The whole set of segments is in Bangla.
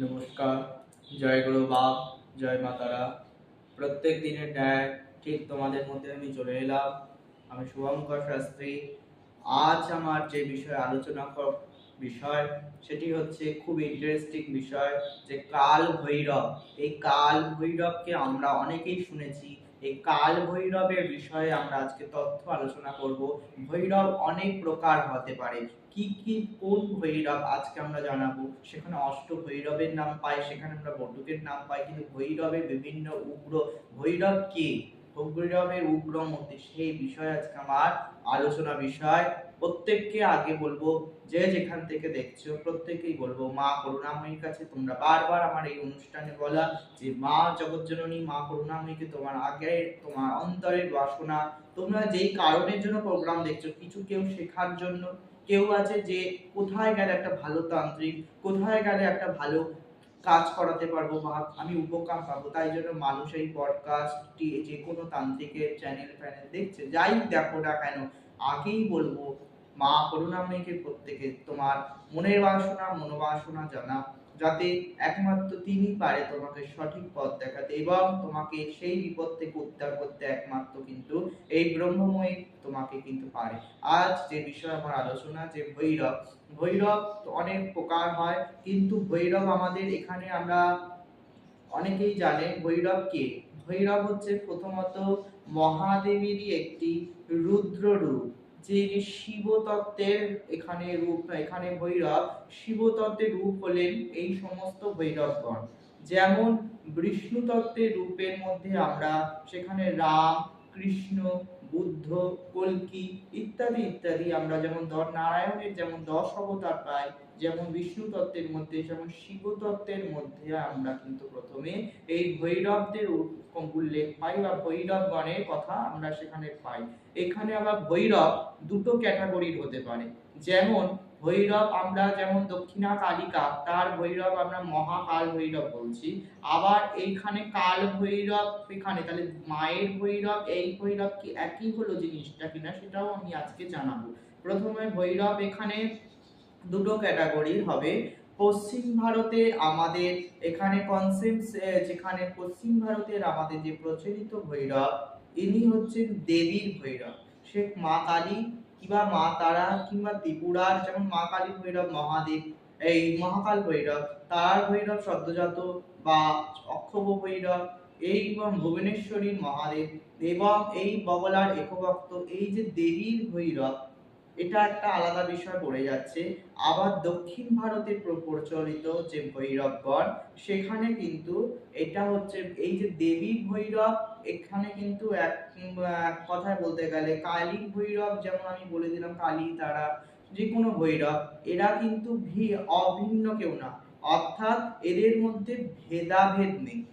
নমস্কার, জয় গুরু বাপ, জয় মাতারা প্রত্যেক দিনের ন্যায় ঠিক তোমাদের মধ্যে আমি চলে এলাম, আমি শুভঙ্কর শাস্ত্রী। আজ আমার যে বিষয়ে আলোচনা কর, বিষয়, সেটি হচ্ছে খুব ইন্টারেস্টিং বিষয় যে কাল ভৈরব। এই কাল ভৈরবকে আমরা অনেকেই শুনেছি, এই কাল ভৈরবের বিষয়ে আমরা আজকে তথ্য আলোচনা করব। ভৈরব অনেক প্রকার হতে পারে কি কি, কোন ভৈরব আজকে আমরা জানাব? সেখানে অষ্ট ভৈরবের নাম পাই সেখানে আমরা বটুকের নাম পাই, কিন্তু ভৈরবের বিভিন্ন উগ্র, ভৈরব কে? ভৈরবের উগ্র মূর্তি, সেই বিষয়ে আজকে আমার আলোচনা বিষয়। প্রত্যেককে আগে বলব, যে যেখান থেকে দেখছ, প্রত্যেকেই বলব, মা করুণাময়ীর কাছে তোমরা বারবার আমার এই অনুষ্ঠানে বলা যে, মা জগৎজননী মা করুণাময়ীকে তোমার আগে তোমার অন্তরের বাসনা, তোমরা যেই কারণের জন্য প্রোগ্রাম দেখছ, কিছু কেউ শেখার জন্য কেউ আছে যে কোথায় গেলে একটা ভালো তান্ত্রিক, কোথায় গেলে একটা ভালো কাজ করাতে পারব বা আমি উপকার পাবো, তাই জন্য মানুষ এই পডকাস্টটি যে কোনো তান্ত্রিকের চ্যানেল ফ্যানেল দেখছে, যাই দেখো না কেন, আগেই বলব, মা করুণাময়ীকে প্রত্যেকে তোমার মনের বাসনা, মনোবাসনা জানা। যাতে একমাত্র তিনি পারে তোমাকে সঠিক পথ দেখাতে এবং তোমাকে সেই বিপদ থেকে উদ্ধার করতে একমাত্র কিন্তু এই ব্রহ্মময়ী তোমাকে কিন্তু পারে। আজ যে বিষয় আমার আলোচনা, যে ভৈরব ভৈরব তো অনেক প্রকার হয়, কিন্তু ভৈরব আমাদের এখানে আমরা অনেকেই জানে ভৈরব কে? ভৈরব হচ্ছে প্রথমত মহাদেবেরই একটি রুদ্র রূপ। যে শিবতত্ত্বের এখানে রূপ, এখানে ভৈরব, শিবতত্ত্বের রূপ হলেন এই সমস্ত ভৈরবগণ। যেমন বিষ্ণু তত্ত্বের রূপের মধ্যে আমরা সেখানে রাম, কৃষ্ণ বুদ্ধ, কল্কি ইত্যাদি ইত্যাদি। আমরা যেমন দ নারায়ণের যেমন দশ অবতার পাই, যেমন বিষ্ণু তত্ত্বের মধ্যে, যেমন শিব তত্ত্বের মধ্যে আমরা কিন্তু প্রথমে এই ভৈরবদের উল্লেখ পাই বা ভৈরবগণের কথা আমরা সেখানে পাই। এখানে আবার ভৈরব দুটো ক্যাটাগরির হতে পারে। যেমন ভৈরব আমরা যেমন দক্ষিণা কালিকা তার ভৈরব আমরা মহাকাল ভৈরব বলছি। আবার এইখানে কাল ভৈরব এখানে, তাহলে মায়ের ভৈরব, এই ভৈরব কি একই হলো জিনিসটা কিনা সেটাও আমি আজকে জানাব। প্রথমে ভৈরব এখানে দুটো ক্যাটাগরি হবে। পশ্চিম ভারতে আমাদের এখানে কনসেপ্ট যেখানে পশ্চিম ভারতের আমাদের যে প্রচলিত ভৈরব, ইনি হচ্ছেন দেবীর ভৈরব। সে মা কালী কিংবা মা তারা কিংবা ত্রিপুরার যেমন মা কালী ভৈরব মহাদেব এই মহাকাল ভৈরব তার ভৈরব সদ্যজাত বা অক্ষব ভৈরব এই ভুবনেশ্বরীর মহাদেব এবং এই বগলার একভক্ত এই যে দেবীর ভৈরব এটা একটা আলাদা বিষয় পড়ে যাচ্ছে। আবার দক্ষিণ ভারতে প্রচলিত যে ভৈরবগণ, সেখানে কিন্তু এটা হচ্ছে এই যে দেবীর ভৈরব, এখানে কিন্তু এক কথায় বলতে গেলে কালী ভৈরব, যেমন আমি বলে দিলাম কালী, তারা যে কোনো ভৈরব, এরা কিন্তু ভি- অভিন্ন কেউ না। অর্থাৎ এদের মধ্যে ভেদাভেদ নেই।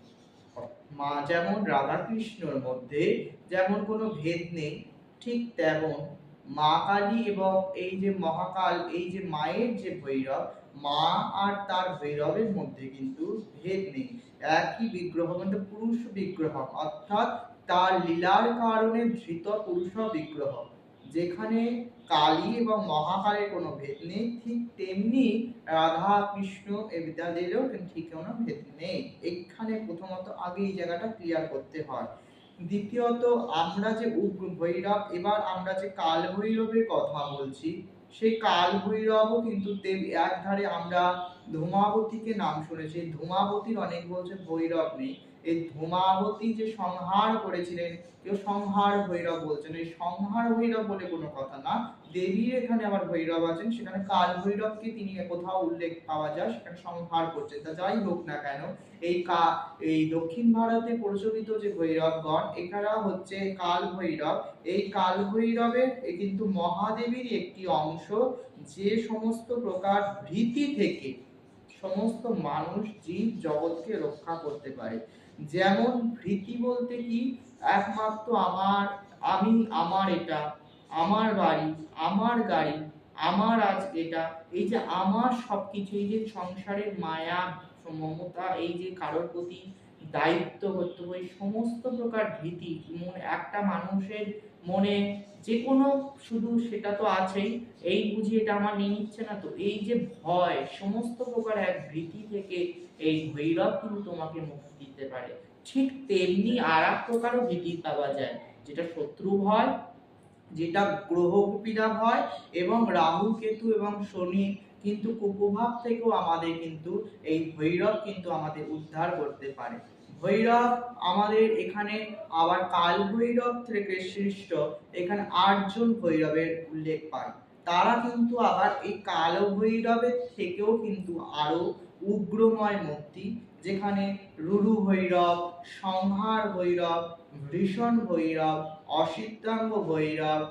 মা যেমন রাধাকৃষ্ণর মধ্যে যেমন কোনো ভেদ নেই, ঠিক তেমন মা কালী এবং এই যে মহাকাল, এই যে মায়ের যে ভৈরব, মা আর তার ভৈরবের মধ্যে কিন্তু ভেদ নেই। একই বিগ্রহ কিন্তু পুরুষ বিগ্রহ, অর্থাৎ তার লীলার কারণে ধৃত পুরুষ বিগ্রহ, যেখানে কালী এবং মহাকালের কোনো ভেদ নেই। ঠিক তেমনি রাধা, কৃষ্ণ এদেরও ঠিক কোনো ভেদ নেই। এখানে প্রথমত আগে এই জায়গাটা ক্লিয়ার করতে হয়। দ্বিতীয়ত, আমরা যে ভৈরব, এবার আমরা যে কাল ভৈরবের কথা বলছি, সেই কাল ভৈরবও কিন্তু দেব এক ধারে আমরা ধূমাবতীকে নাম শুনেছি। ধূমাবতীর অনেক বলছে ভৈরব নেই। এই ধূমাবতী যে সংহার করেছিলেন, কেউ সংহার ভৈরব বলছেন, এই সংহার ভৈরব বলে কোনো কথা না। দেবীর এখানে আবার ভৈরব আছেন, সেখানে কাল ভৈরবকে তিনি কোথাও উল্লেখ পাওয়া যায়, সেখানে সংহার করছেন। তা যাই হোক না কেন, এই কা, এই দক্ষিণ ভারতে প্রচলিত যে ভৈরবগণ এখানে হচ্ছে কাল ভৈরব। এই কাল ভৈরবের কিন্তু মহাদেবীর একটি অংশ, যে সমস্ত প্রকার ভীতি থেকে সমস্ত মানুষ জীব জগৎকে রক্ষা করতে পারে। যেমন ভীতি বলতে কি? একমাত্র আমার, আমি, আমার এটা, আমার বাড়ি, আমার গাড়ি, আমার আজ এটা। এই যে আমার সবকিছু, এই যে সংসারের মায়া মমতা এই যে কারোর প্রতি দায়িত্ব কর্তব্য এই সমস্ত প্রকার ভীতি। একটা মানুষের মনে যে কোনো শুধু সেটা তো আছেই, এই বুঝি এটা আমার নিয়ে নিচ্ছে না। তো এই যে ভয়, সমস্ত প্রকার এক ভীতি থেকে এই ভৈরব কিন্তু তোমাকে মুক্তি দিতে পারে। ঠিক তেমনি আর এক প্রকারও ভীতি পাওয়া যায়, যেটা শত্রু ভয় যেটা গ্রহ পীড়া হয় এবং রাহু কেতু এবং শনি কিন্তু কুপ্রভাব থেকেও আমাদের কিন্তু এই ভৈরব কিন্তু আমাদের উদ্ধার করতে পারে। ভৈরব আমাদের এখানে আবার কাল ভৈরব থেকে সৃষ্ট এখানে আটজন ভৈরবের উল্লেখ পাই তারা কিন্তু আবার এই কালো ভৈরবের থেকেও কিন্তু আরও উগ্রময় মূর্তি যেখানে রুরু ভৈরব, সংহার ভৈরব ভীষণ ভৈরব অসিদ্ধাঙ্গ ভৈরব,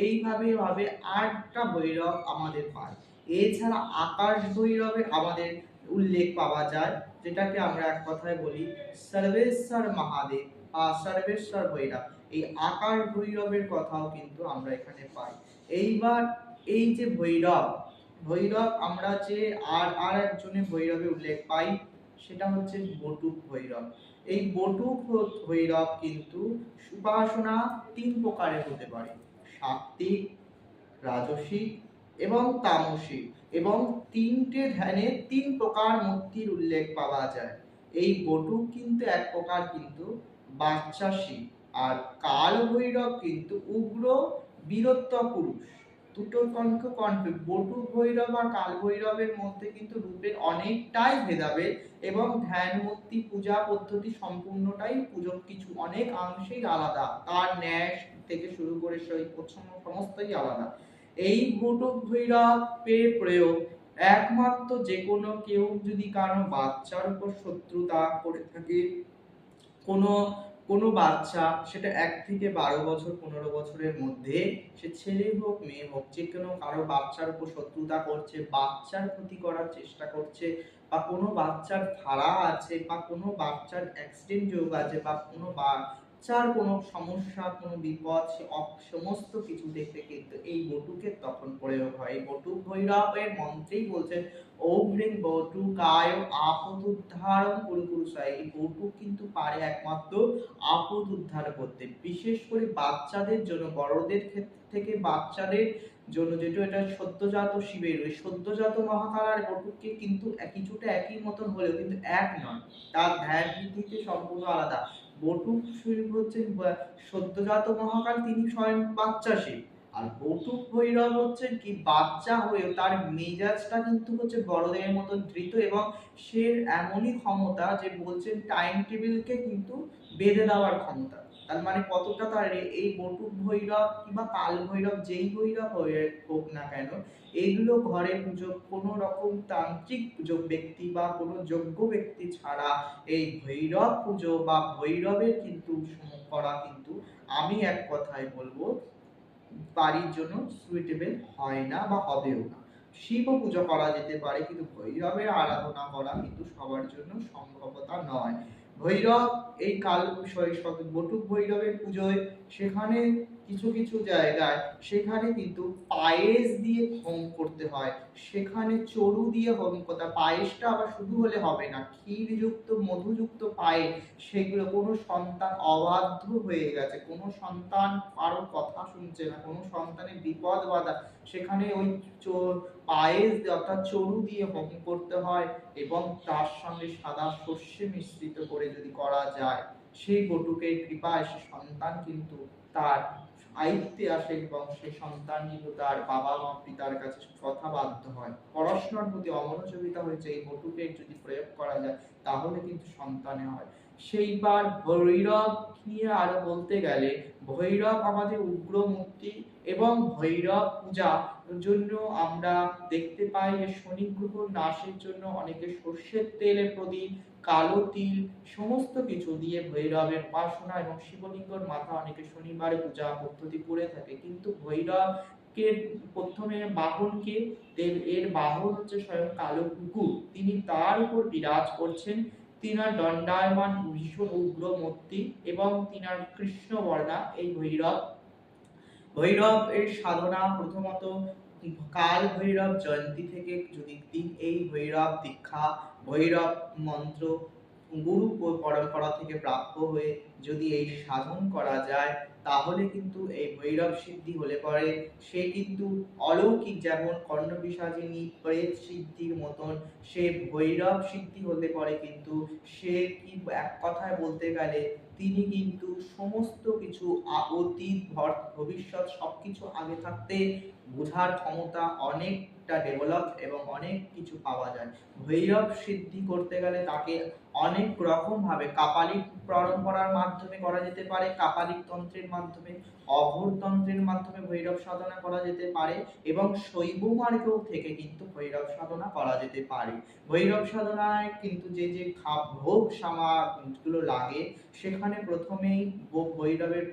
এইভাবে ভাবে আটটা ভৈরব আমাদের পায়। এছাড়া আকাশ ভৈরবে আমাদের উল্লেখ পাওয়া যায়, যেটাকে আমরা এক কথায় বলি সর্বেশ্বর মহাদেব বা সর্বেশ্বর ভৈরব। এই আকাশ ভৈরবের কথাও কিন্তু আমরা এখানে পাই। এইবার এই যে ভৈরব ভৈরব আমরা যে আর আর একজনের ভৈরবে উল্লেখ পাই, সেটা হচ্ছে বটুক ভৈরব। এই বটুক ভৈরব কিন্তু উপাসনা তিন প্রকারের হতে পারে। সাত্বিক রাজসিক এবং তামসিক এবং তিনটে ধ্যানে তিন প্রকার মূর্তির উল্লেখ পাওয়া যায়। এই বটুক কিন্তু এক প্রকার কিন্তু বাচ্চা বাচ্চাসী আর কাল ভৈরব কিন্তু উগ্র বীরত্ব পুরুষ। দুটো কণ্ঠ কণ্ঠ বটুক ভৈরব আর কাল ভৈরবের মধ্যে কিন্তু রূপের অনেকটাই ভেদাভেদ এবং ধ্যান মূর্তি পূজা পদ্ধতি সম্পূর্ণটাই পুজো কিছু অনেক অংশেই আলাদা। তার ন্যাস থেকে শুরু করে সেই সম- সমস্তই আলাদা। এই বটুক ভৈরবের প্রয়োগ একমাত্র যে কোনো কেউ যদি কারও বাচ্চার উপর শত্রুতা করে থাকে, কোনো কোনো বাচ্চা সেটা এক থেকে বারো বছর, পনেরো বছরের মধ্যে সে ছেলে হোক, মেয়ে হোক, যে কোনো কারও বাচ্চার উপর শত্রুতা করছে, বাচ্চার ক্ষতি করার চেষ্টা করছে, বা কোনো বাচ্চার ধারা আছে, বা কোনো বাচ্চার অ্যাক্সিডেন্ট যোগ আছে, বা কোনো বাচ্চার কোনো সমস্যা, কোনো বিপদ, সে সমস্ত কিছু দেখতে কিন্তু এই বটুকের তখন প্রয়োগ হয়। বটুক ভৈরবের মন্ত্রেই বলছেন ওম হ্রিং বটুকায় আপদ উদ্ধারণ কুরু কুরুসায় এই বটুক কিন্তু পারে একমাত্র আপদ উদ্ধার করতে। বিশেষ করে বাচ্চাদের জন্য, বড়দের ক্ষেত্রে থেকে বাচ্চাদের জন্য যেটা এটা সদ্যজাত শিবের, ওই সদ্যজাত মহাকাল আর বটুককে কিন্তু কিছুটা একই মতন হলেও কিন্তু এক নয়। তার ধ্যান ভিত্তিতে সম্পূর্ণ আলাদা। বটুক শিব হচ্ছেন সদ্যজাত মহাকাল তিনি স্বয়ং বাচ্চা শিব। আর বটুক ভৈরব হচ্ছে কি বাচ্চা হয়েও তার মেজাজটা কিন্তু হচ্ছে বড়দের মতো ধৃত এবং সে এমনই ক্ষমতা যে বলছেন টাইম টেবিলকে কিন্তু বেঁধে দেওয়ার ক্ষমতা। তার মানে কতটা তার এই বটুক ভৈরব কিংবা কাল ভৈরব যেই ভৈরব হয়ে হোক না কেন এইগুলো ঘরে পুজো, কোনো রকম তান্ত্রিক পুজো ব্যক্তি বা কোনো যোগ্য ব্যক্তি ছাড়া এই ভৈরব পুজো বা ভৈরবের কিন্তু করা কিন্তু আমি এক কথায় বলব বাড়ির জন্য সুইটেবল হয় না বা হবেও না। শিব পুজো করা যেতে পারে, কিন্তু ভৈরবের আরাধনা করা কিন্তু সবার জন্য সম্ভবতা নয়। ভৈরব, এই কাল বটুক ভৈরবের পুজোয় সেখানে কিছু কিছু জায়গায় সেখানে কিন্তু পায়েস দিয়ে হোম করতে হয় সেখানে চড়ু দিয়ে হোম করতে। পায়েসটা আবার শুধু হলে হবে না, ক্ষীরযুক্ত, মধুযুক্ত পায়েস, সেগুলো কোনো সন্তান অবাধ্য হয়ে গেছে কোনো সন্তান কারও কথা শুনছে না, কোনো সন্তানের বিপদ বাধা সেখানে ওই পায়েস অর্থাৎ চরু দিয়ে হোম করতে হয় এবং তার সঙ্গে সাদা শস্যে মিশ্রিত করে যদি করা যায় সেই বটুকের কৃপায় সে সন্তান কিন্তু তার আয়ত্তে আসে এবং সেই সন্তান কিন্তু তার বাবা মা পিতার কাছে কথা বাধ্য হয়। পড়াশোনার প্রতি অমনোযোগিতা হয়েছে, এই বটুকের যদি প্রয়োগ করা যায়, তাহলে কিন্তু সন্তানে হয়। সেইবার ভৈরব নিয়ে আরও বলতে গেলে, ভৈরব আমাদের উগ্র মূর্তি এবং ভৈরব পূজা জন্য আমরা দেখতে পাই যে শনি গ্রহ নাশের জন্য অনেকে সর্ষের তেলের প্রদীপ, কালো তিল সমস্ত কিছু দিয়ে ভৈরবের উপাসনা এবং শিবলিঙ্গর মাথা অনেকে শনিবারে পূজা পদ্ধতি করে থাকে। কিন্তু ভৈরবকে প্রথমে বাহনকে দেব- এর বাহন হচ্ছে স্বয়ং কালো কুকুর। তিনি তার উপর বিরাজ করছেন। তিনার দণ্ডায়মান ভীষণ উগ্র মূর্তি এবং তিনার কৃষ্ণ বর্ণা এই ভৈরব ভৈরব এর সাধনা প্রথমত কাল ভৈরব জয়ন্তী থেকে যদি এই ভৈরব দীক্ষা ভৈরব মন্ত্র গুরু পরম্পরা থেকে প্রাপ্য হয়ে যদি এই সাধন করা যায়, তাহলে কিন্তু এই ভৈরব সিদ্ধি হলে পরে সে কিন্তু অলৌকিক যেমন কর্ণ পিশাচিনী প্রেত সিদ্ধির মতন সে ভৈরব সিদ্ধি হলে পরে কিন্তু সে কি এক কথায় বলতে গেলে তিনি কিন্তু সমস্ত কিছু অতীত, ভর- ভবিষ্যৎ সবকিছু আগে থাকতে বোঝার ক্ষমতা অনেকটা ডেভেলপ এবং অনেক কিছু পাওয়া যায়। ভৈরব সিদ্ধি করতে গেলে তাকে অনেক রকম ভাবে কাপালিক পরম্পরার মাধ্যমে করা যেতে পারে, কাপালিক তন্ত্রের মাধ্যমে, অঘোর তন্ত্রের মাধ্যমে ভৈরব সাধনা করা যেতে পারে এবং শৈব মার্গেও থেকে কিন্তু ভৈরব সাধনা করা যেতে পারে। ভৈরব সাধনায় কিন্তু যে যে ভোগ সামাগুলো লাগে, সেখানে প্রথমেই ভৈরবের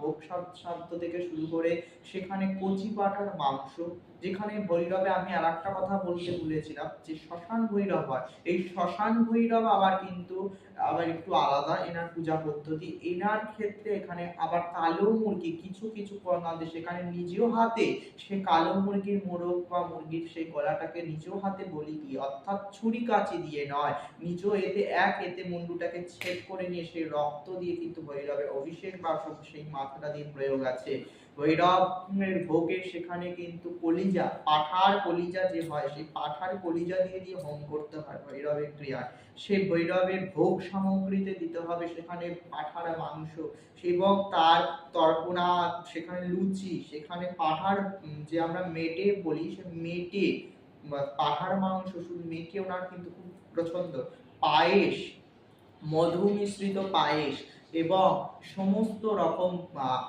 ভোগ সাধ্য থেকে শুরু করে সেখানে কচি পাটার মাংস, যেখানে ভৈরবে আমি আর একটা কথা বলতে ভুলেছিলাম, যে শ্মশান ভৈরব হয়। এই শ্মশান ভৈরব আবার কিন্তু আবার একটু আলাদা, এনার পূজা পদ্ধতি। এনার ক্ষেত্রে এখানে আবার কালো মুরগি, কিছু কিছু কর্ণাতে সেখানে নিজেও হাতে সে কালো মুরগির মোরগ বা মুরগির সেই গলাটাকে নিজেও হাতে বলি দিয়ে, অর্থাৎ ছুরি কাচি দিয়ে নয় নিজ এতে এক, এতে মুন্ডুটাকে ছেদ করে নিয়ে সেই রক্ত দিয়ে কিন্তু ভৈরবের অভিষেক বা সেই মাথাটা দিয়ে প্রয়োগ আছে। ভৈরবের ভোগে সেখানে কিন্তু কলিজা, পাঠার কলিজা যে হয়, সেই পাঠার কলিজা দিয়ে দিয়ে হোম করতে হয় ভৈরবের ক্রিয়ায়। সেই ভৈরবের ভোগ সামগ্রীতে দিতে হবে সেখানে পাঠার মাংস এবং তার তর্পণা, সেখানে লুচি, সেখানে পাঠার যে আমরা মেটে বলি, সে মেটে পাঠার মাংস শুধু মেটে ওনার কিন্তু খুব পছন্দ পায়েস মধু মিশ্রিত পায়েস এবং সমস্ত রকম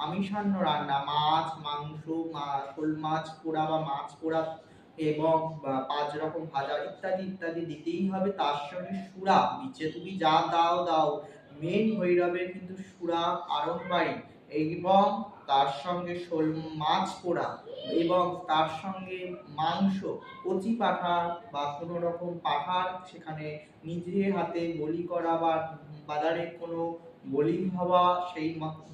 আমিষান্ন রান্না, মাছ, মাংস শোল মাছ পোড়া বা মাছ পোড়া এবং পাঁচ রকম ভাজা ইত্যাদি ইত্যাদি দিতেই হবে। তার সঙ্গে সুরা, নিচে তুমি যা দাও দাও। মেন ভৈরবের কিন্তু সুরা আরম্বাই এবং তার সঙ্গে শোল মাছ পোড়া এবং তার সঙ্গে মাংস, কচি পাঠা বা কোনো রকম পাঠার সেখানে নিজের হাতে বলি করা বা বাজারে কোনো বলি হওয়া সেই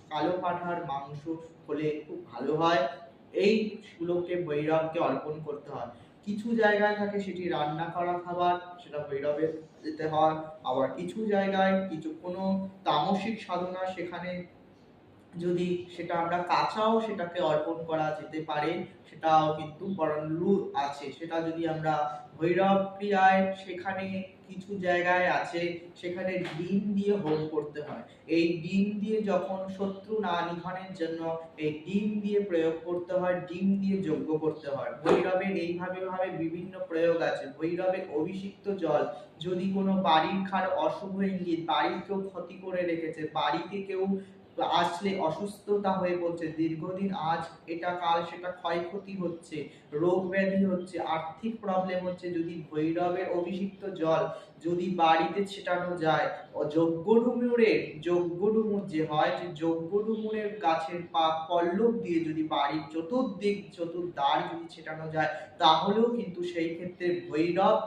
কালো পাঠার মাংস হলে খুব ভালো হয়। এইগুলোকে ভৈরবকে অর্পণ করতে হয়। কিছু জায়গায় থাকে সেটি রান্না করা খাবার, সেটা ভৈরবে দিতে হয়। আবার কিছু জায়গায় কিছু কোনো তামসিক সাধনা সেখানে যদি সেটা আমরা কাঁচাও সেটাকে অর্পণ করা যেতে পারে, সেটাও কিন্তু বরণলু আছে। সেটা যদি আমরা ভৈরব ক্রিয়ায় সেখানে কিছু জায়গায় আছে, সেখানে ডিম দিয়ে হোম করতে হয়। এই ডিম দিয়ে যখন শত্রু না নিধনের জন্য এই ডিম দিয়ে প্রয়োগ করতে হয়, ডিম দিয়ে যজ্ঞ করতে হয়। ভৈরবের এইভাবে ভাবে বিভিন্ন প্রয়োগ আছে। ভৈরবের অভিষিক্ত জল, যদি কোনো বাড়ির খার অশুভ ইঙ্গিত, বাড়ির কেউ ক্ষতি করে রেখেছে, বাড়িতে কেউ আসলে অসুস্থতা হয়ে পড়ছে, দীর্ঘদিন আজ এটা কাল সেটা ক্ষয়ক্ষতি হচ্ছে, রোগ ব্যাধি হচ্ছে, আর্থিক প্রবলেম হচ্ছে, যদি ভৈরবের অভিষিক্ত জল যদি বাড়িতে ছেটানো যায় যজ্ঞ ও যজ্ঞডুমুরের যজ্ঞডুমুর যে হয় যে যজ্ঞডুমুরের গাছের পা পল্লব দিয়ে যদি বাড়ির চতুর্দিক, চতুর্দ্বার যদি ছেটানো যায়, তাহলেও কিন্তু সেই ক্ষেত্রে ভৈরব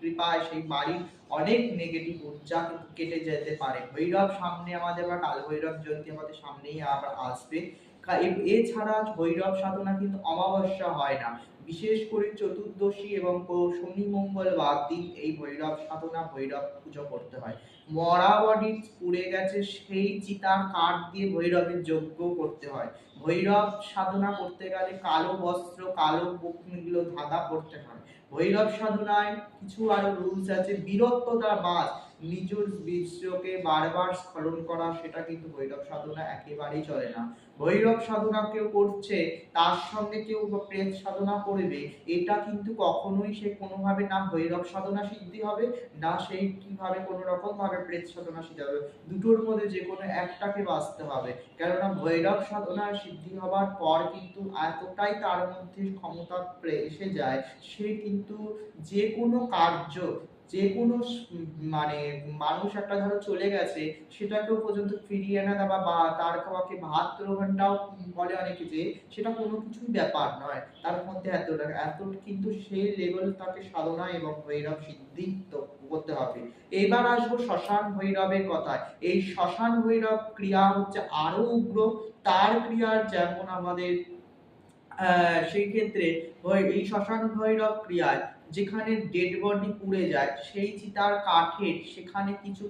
কৃপায় সেই বাড়ির অনেক নেগেটিভ ঊর্জা কেটে যেতে পারে। ভৈরব সামনে আমাদের বা কাল ভৈরব জয়ন্তী আমাদের সামনেই আবার আসবে। এছাড়া ভৈরব সাধনা কিন্তু অমাবস্যা হয় না। বিশেষ করে চতুর্দশী এবং শনি মঙ্গলবার দিন এই ভৈরব সাধনা, ভৈরব পুজো করতে হয়। মরা বডি পুড়ে গেছে সেই চিতার কাঠ দিয়ে ভৈরবের যজ্ঞ করতে হয়। ভৈরব সাধনা করতে গেলে কালো বস্ত্র, কালো গুলো ধাঁধা করতে হয়। ভৈরব সাধনায় কিছু আরও রুলস আছে বীরত্বতার বাদ নিজের বীর্যকে বারবার স্খলন করা, সেটা কিন্তু ভৈরব সাধনা একেবারেই চলে না। ভৈরব সাধনা কেউ করছে, তার সঙ্গে কেউ প্রেত সাধনা করবে, এটা কিন্তু কখনোই সে কোনোভাবে না ভৈরব সাধনা সিদ্ধি হবে, না সেই কীভাবে কোনো রকম ভাবে প্রেত সাধনা সিদ্ধি হবে। দুটোর মধ্যে যে কোনো একটাকে বাঁচতে হবে। কেননা ভৈরব সাধনা সিদ্ধি হবার পর কিন্তু এতটাই তার মধ্যে ক্ষমতা এসে যায়, সে কিন্তু যে কোনো কার্য যে কোনো মানে মানুষ একটা ধরো চলে গেছে, সেটাকেও পর্যন্ত ফিরিয়ে আনা বা বা তার খাওয়াকে বাহাত্তর ঘন্টাও বলে অনেকে যে, সেটা কোনো কিছুই ব্যাপার নয়। তার মধ্যে এত এত কিন্তু সেই লেভেল তাকে সাধনা এবং ভৈরব সিদ্ধি করতে হবে। এবার আসব শ্মশান ভৈরবের কথায়। এই শ্মশান ভৈরব ক্রিয়া হচ্ছে আরও উগ্র। তার ক্রিয়ার যেমন আমাদের সেই ক্ষেত্রে এই শ্মশান ভৈরব ক্রিয়ায় যেখানে ডেড বডি পুড়ে যায়, সেই চিতার কাঠের সেখানে কিছু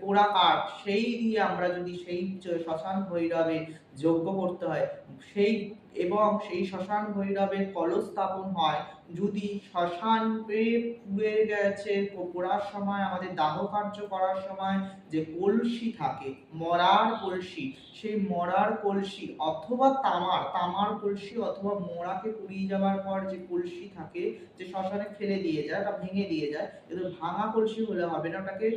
পোড়া কাঠ, সেই দিয়ে আমরা যদি সেই শ্মশান ভৈরবে যজ্ঞ করতে হয়, সেই এবং সেই শ্মশান ভৈরবের কলস স্থাপন হয়, যদি শ্মশান পেয়ে পুড়ে গেছে, পোড়ার সময়, আমাদের দাহ কার্য করার সময় যে কলসি থাকে, মরার কলসি, সেই মরার কলসি অথবা তামার তামার কলসি অথবা মোড়াকে পুড়িয়ে যাওয়ার পর যে কলসি থাকে যে শ্মশানে ফেলে দিয়ে যায় বা ভেঙে দিয়ে যায় কিন্তু ভাঙা কলসি হলে হবে না। ওটাকে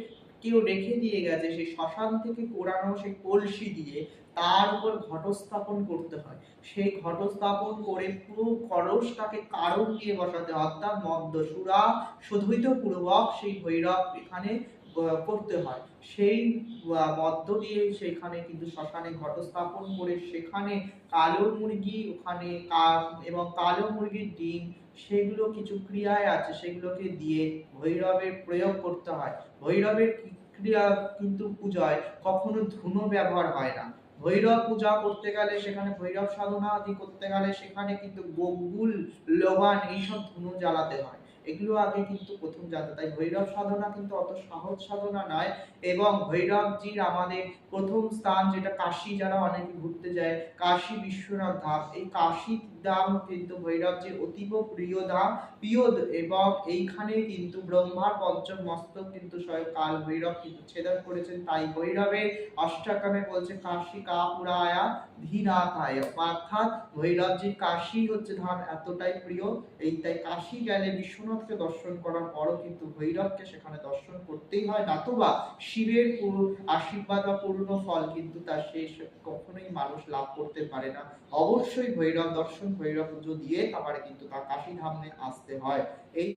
কেউ রেখে দিয়ে গেছে, সেই শ্মশান থেকে কোরানো সেই কলসি দিয়ে তার উপর ঘটস্থাপন করতে হয়। সেই ঘটস্থাপন করে পুরো কলসটাকে কারণ দিয়ে বসাতে অর্থাৎ মদ্য সুরা শোধিত পূর্বক সেই ভৈরব এখানে করতে হয়। সেই মধ্য দিয়ে সেখানে কিন্তু শ্মশানে ঘটস্থাপন করে সেখানে কালো মুরগি, ওখানে এবং কালো মুরগির ডিম, সেগুলো কিছু ক্রিয়ায় আছে, সেগুলোকে দিয়ে ভৈরবের প্রয়োগ করতে হয়। ভৈরবের ক্রিয়া কিন্তু পূজায় কখনো ধুনো ব্যবহার হয় না। ভৈরব পূজা করতে গেলে সেখানে ভৈরব সাধনা আদি করতে গেলে সেখানে কিন্তু বকুল লোবান এইসব ধুনো জ্বালাতে হয়। এগুলো আগে কিন্তু প্রথম জানতে তাই ভৈরব সাধনা কিন্তু অত সহজ সাধনা নয় এবং ভৈরবজির আমাদের প্রথম স্থান যেটা কাশী, যারা অনেকে ঘুরতে যায়, কাশী বিশ্বনাথ ধাম। এই কাশী ধাম কিন্তু ভৈরবজির অতীব প্রিয় ধাম প্রিয় এবং এইখানে কিন্তু ব্রহ্মার পঞ্চম মস্তক কিন্তু স্বয়ং কাল ভৈরব কিন্তু ছেদন করেছেন। তাই ভৈরবের অষ্টাকামে বলছে কাশী কাপুরায়া ধীনাথায়। অর্থাৎ ভৈরবজির কাশী হচ্ছে ধাম এতটাই প্রিয় এই তাই কাশী গেলে বিশ্বনাথকে দর্শন করার পরও কিন্তু ভৈরবকে সেখানে দর্শন করতেই হয়। নতুবা শিবের আশীর্বাদ বা পূর্ণ ফল কিন্তু তার শেষ কখনোই মানুষ লাভ করতে পারে না। অবশ্যই ভৈরব দর্শন, ভৈরব পুজো দিয়ে আবার কিন্তু তার কাশী ধামে আসতে হয়। এই